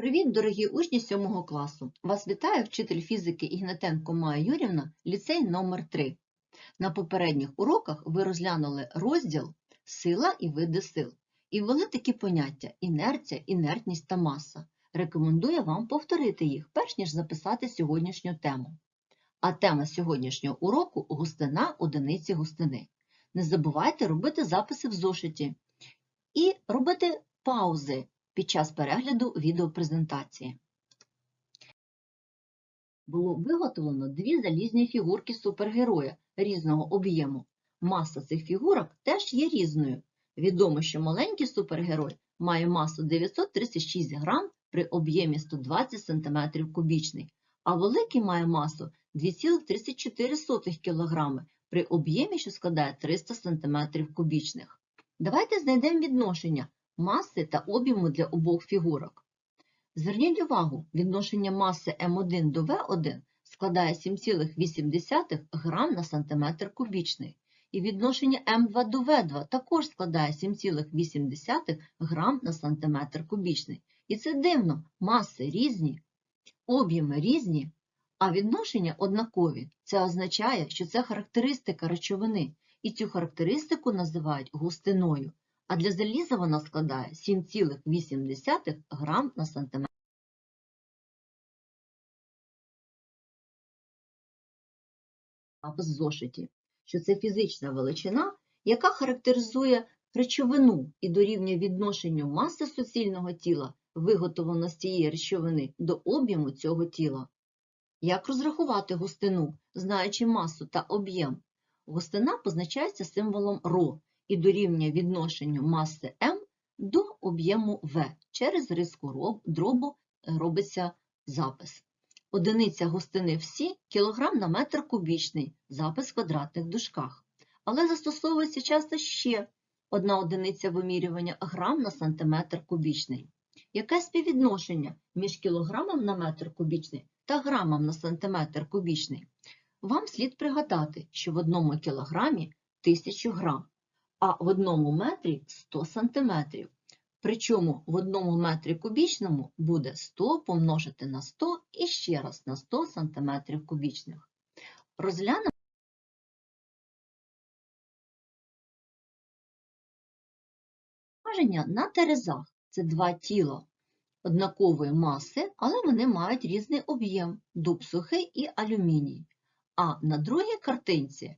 Привіт, дорогі учні 7 класу! Вас вітає вчитель фізики Ігнатенко Майя Юрівна, ліцей номер 3 На попередніх уроках ви розглянули розділ Сила і види сил і ввели такі поняття інерція, інертність та маса. Рекомендую вам повторити їх, перш ніж записати сьогоднішню тему. А тема сьогоднішнього уроку густина одиниці густини. Не забувайте робити записи в зошиті і робити паузи під час перегляду відеопрезентації. Було виготовлено дві залізні фігурки супергероя різного об'єму. Маса цих фігурок теж є різною. Відомо, що маленький супергерой має масу 936 грам при об'ємі 120 см кубічний, а великий має масу 2,34 кг при об'ємі, що складає 300 см кубічних. Давайте знайдемо відношення маси та об'єму для обох фігурок. Зверніть увагу, відношення маси М1 до В1 складає 7,8 грам на сантиметр кубічний, і відношення М2 до В2 також складає 7,8 грам на сантиметр кубічний. І це дивно, маси різні, об'єми різні, а відношення однакові. Це означає, що це характеристика речовини, і цю характеристику називають густиною а для заліза вона складає 7,8 грам на сантиметр. в зошиті, що це фізична величина, яка характеризує речовину і дорівнює відношенню маси суцільного тіла, виготовлено з цієї речовини, до об'єму цього тіла. Як розрахувати густину, знаючи масу та об'єм? Густина позначається символом ρ, і дорівнює відношенню маси М до об'єму В. Через риску дробу е, робиться запис. Одиниця густини всі кілограм на метр кубічний, запис в квадратних дужках. Але застосовується часто ще одна одиниця вимірювання грам на сантиметр кубічний. Яке співвідношення між кілограмом на метр кубічний та грамом на сантиметр кубічний? Вам слід пригадати, що в одному кілограмі 1000 грам, а в одному метрі 100 сантиметрів. Причому в одному метрі кубічному буде 100 помножити на 100 і ще раз на 100 сантиметрів кубічних. Розглянемо на терезах. Це два тіла однакової маси, але вони мають різний об'єм дуб сухий і алюміній. А на другій картинці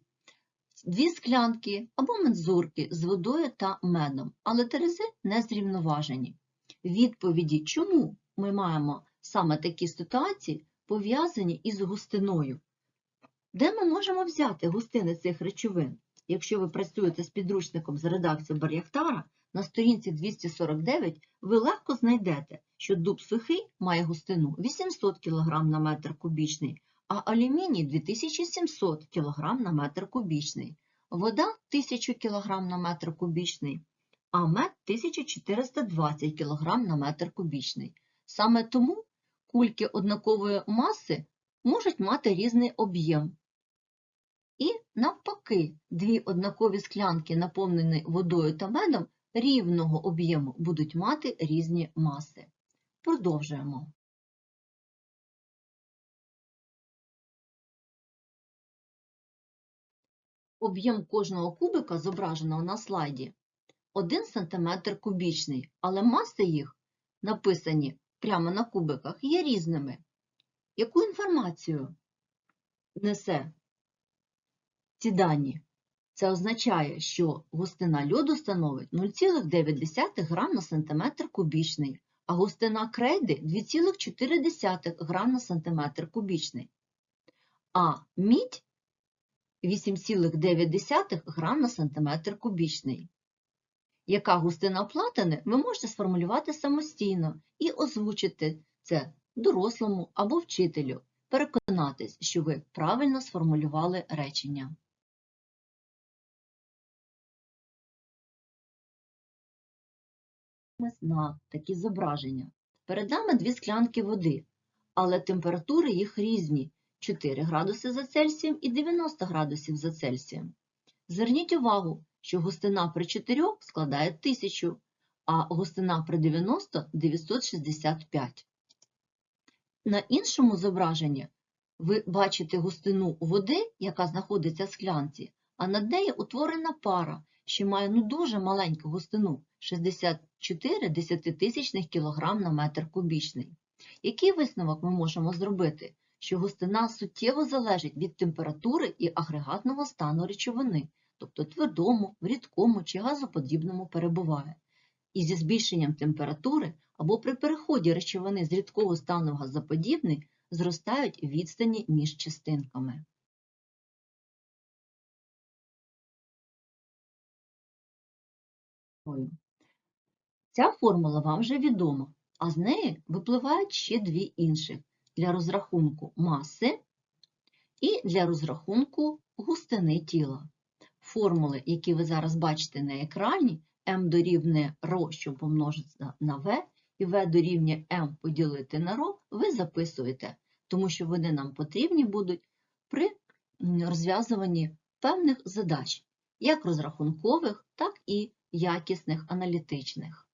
дві склянки або мензурки з водою та медом, але терези не зрівноважені. Відповіді, чому ми маємо саме такі ситуації, пов'язані із густиною. Де ми можемо взяти густини цих речовин? Якщо ви працюєте з підручником з редакцією Бар'яхтара, на сторінці 249 ви легко знайдете, що дуб сухий має густину 800 кг на метр кубічний, а алюміній 2700 кг на метр кубічний, вода 1000 кг на метр кубічний, а мед 1420 кг на метр кубічний. Саме тому кульки однакової маси можуть мати різний об'єм. І навпаки, дві однакові склянки, наповнені водою та медом, рівного об'єму будуть мати різні маси. Продовжуємо. Об'єм кожного кубика, зображеного на слайді, 1 см кубічний, але маси їх, написані прямо на кубиках, є різними. Яку інформацію несе ці дані? Це означає, що густина льоду становить 0,9 грам на сантиметр кубічний, а густина крейди 2,4 грам на сантиметр кубічний. А мідь 8,9 грам на сантиметр кубічний. Яка густина платини, ви можете сформулювати самостійно і озвучити це дорослому або вчителю. Переконатись, що ви правильно сформулювали речення. На такі зображення. Перед нами дві склянки води, але температури їх різні 4 градуси за Цельсієм і 90 градусів за Цельсієм. Зверніть увагу, що густина при 4 складає 1000, а густина при 90 965. На іншому зображенні ви бачите густину води, яка знаходиться в склянці, а над нею утворена пара, що має ну, дуже маленьку густину 64 десятитисячних кілограм на метр кубічний. Який висновок ми можемо зробити? Що густина суттєво залежить від температури і агрегатного стану речовини, тобто твердому, рідкому чи газоподібному перебуває. І зі збільшенням температури або при переході речовини з рідкого стану в газоподібний зростають відстані між частинками. Ця формула вам вже відома, а з неї випливають ще дві інших для розрахунку маси і для розрахунку густини тіла. Формули, які ви зараз бачите на екрані, m дорівнює ρ, що помножиться на v, і v дорівнює m поділити на ρ, ви записуєте, тому що вони нам потрібні будуть при розв'язуванні певних задач, як розрахункових, так і якісних аналітичних.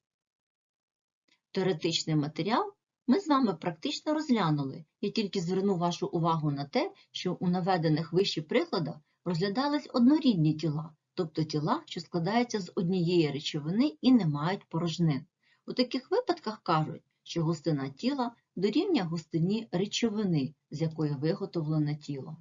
Теоретичний матеріал ми з вами практично розглянули. Я тільки зверну вашу увагу на те, що у наведених вище прикладах розглядались однорідні тіла, тобто тіла, що складаються з однієї речовини і не мають порожнин. У таких випадках кажуть, що густина тіла дорівнює густині речовини, з якої виготовлене тіло.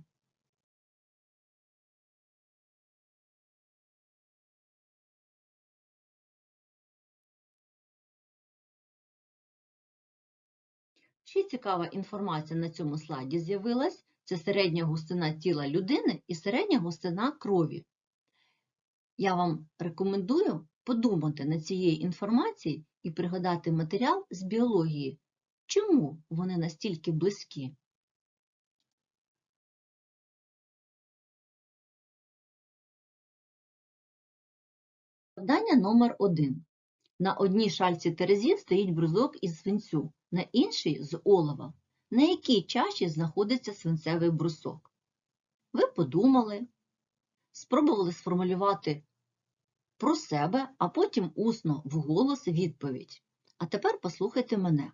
Ще цікава інформація на цьому слайді з'явилась. Це середня густина тіла людини і середня густина крові. Я вам рекомендую подумати над цією інформацією і пригадати матеріал з біології. Чому вони настільки близькі? Завдання номер 1 На одній шальці терезів стоїть брузок із свинцю, на іншій з олова. На якій чаші знаходиться свинцевий брусок? Ви подумали, спробували сформулювати про себе, а потім усно вголос відповідь. А тепер послухайте мене.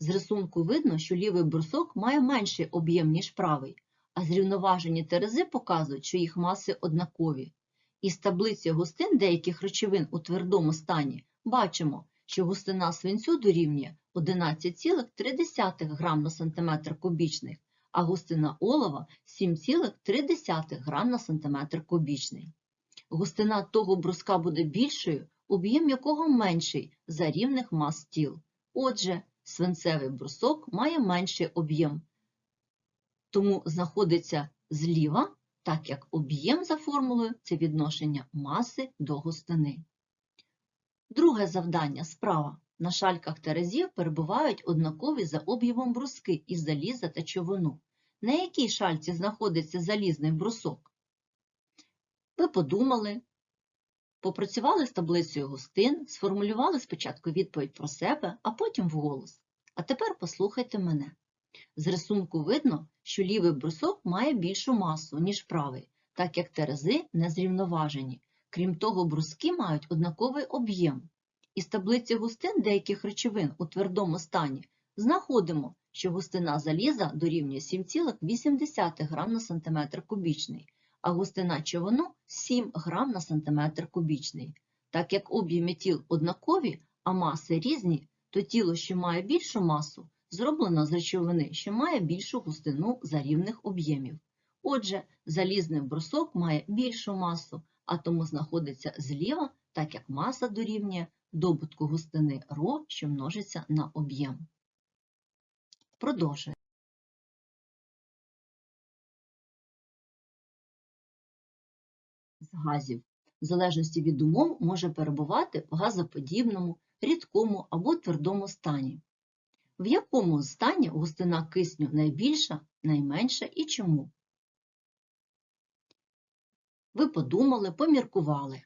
З рисунку видно, що лівий брусок має менший об'єм, ніж правий, а зрівноважені терези показують, що їх маси однакові. Із таблиці густин деяких речовин у твердому стані бачимо, що густина свинцю дорівнює 11,3 грам на сантиметр кубічний, а густина олова 7,3 грам на сантиметр кубічний. Густина того бруска буде більшою, об'єм якого менший за рівних мас тіл. Отже, свинцевий брусок має менший об'єм, тому знаходиться зліва, так як об'єм за формулою це відношення маси до густини. Друге завдання справа. На шальках терезів перебувають однакові за об'ємом бруски із заліза та човуну. На якій шальці знаходиться залізний брусок? Ви подумали, попрацювали з таблицею густин, сформулювали спочатку відповідь про себе, а потім вголос. А тепер послухайте мене. З рисунку видно, що лівий брусок має більшу масу, ніж правий, так як терези не зрівноважені. Крім того, бруски мають однаковий об'єм. Із таблиці густин деяких речовин у твердому стані знаходимо, що густина заліза дорівнює 7,8 грам на сантиметр кубічний, а густина човуну 7 грам на сантиметр кубічний. Так як об'єми тіл однакові, а маси різні, то тіло, що має більшу масу, зроблено з речовини, що має більшу густину за рівних об'ємів. Отже, залізний брусок має більшу масу, а тому знаходиться зліва, так як маса дорівнює добутку густини ρ, що множиться на об'єм. Продовжуємо. З газів, в залежності від умов, може перебувати в газоподібному, рідкому або твердому стані. В якому стані густина кисню найбільша, найменша і чому? Ви подумали, поміркували.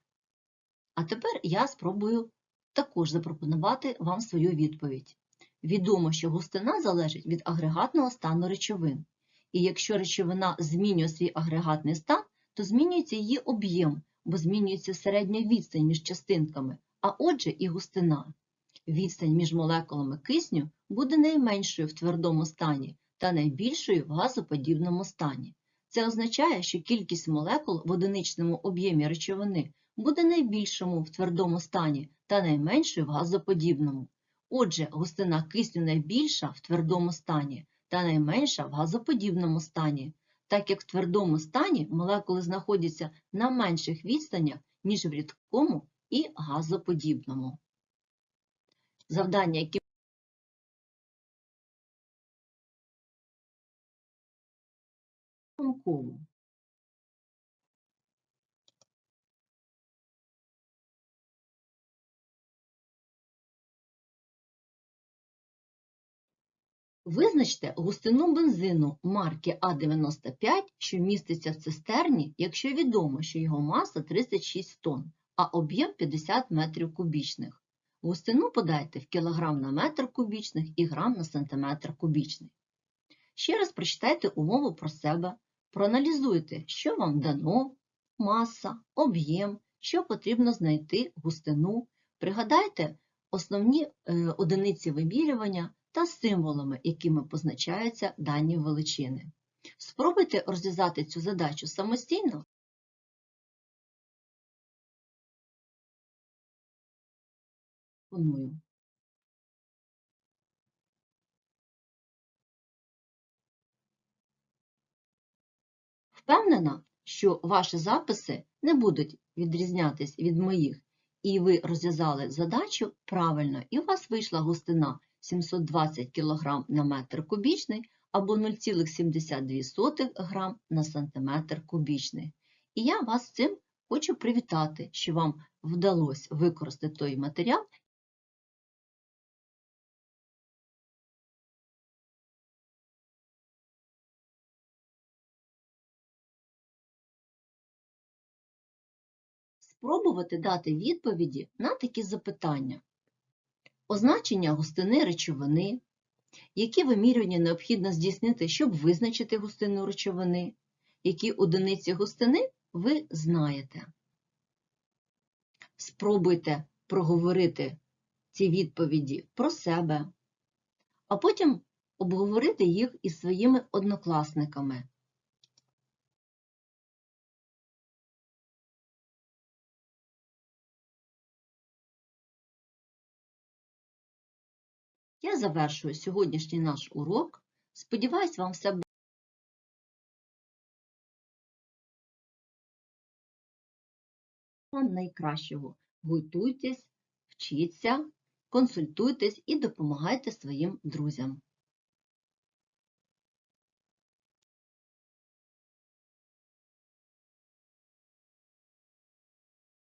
А тепер я спробую також запропонувати вам свою відповідь. Відомо, що густина залежить від агрегатного стану речовин. І якщо речовина змінює свій агрегатний стан, то змінюється її об'єм, бо змінюється середня відстань між частинками, а отже і густина. Відстань між молекулами кисню буде найменшою в твердому стані та найбільшою в газоподібному стані. Це означає, що кількість молекул в одиничному об'ємі речовини буде найбільшому в твердому стані та найменшою в газоподібному. Отже, густина кисню найбільша в твердому стані та найменша в газоподібному стані, так як в твердому стані молекули знаходяться на менших відстанях, ніж в рідкому і газоподібному. Завдання, які Визначте густину бензину марки А95, що міститься в цистерні, якщо відомо, що його маса 36 тонн, а об'єм 50 метрів кубічних. Густину подайте в кілограм на метр кубічних і грам на сантиметр кубічний. Ще раз прочитайте умову про себе, проаналізуйте, що вам дано, маса, об'єм, що потрібно знайти густину, пригадайте основні е, одиниці вимірювання та символами, якими позначаються дані величини. Спробуйте розв'язати цю задачу самостійно. Пропоную. Впевнена, що ваші записи не будуть відрізнятись від моїх, і ви розв'язали задачу правильно, і у вас вийшла густина 720 кг на метр кубічний або 0,72 г на сантиметр кубічний. І я вас з цим хочу привітати, що вам вдалося використати той матеріал, спробувати дати відповіді на такі запитання. Означення густини речовини, які вимірювання необхідно здійснити, щоб визначити густину речовини, які одиниці густини ви знаєте. Спробуйте проговорити ці відповіді про себе, а потім обговорити їх із своїми однокласниками. Я завершую сьогоднішній наш урок. Сподіваюсь, вам все буде найкращого. Готуйтесь, вчіться, консультуйтесь і допомагайте своїм друзям.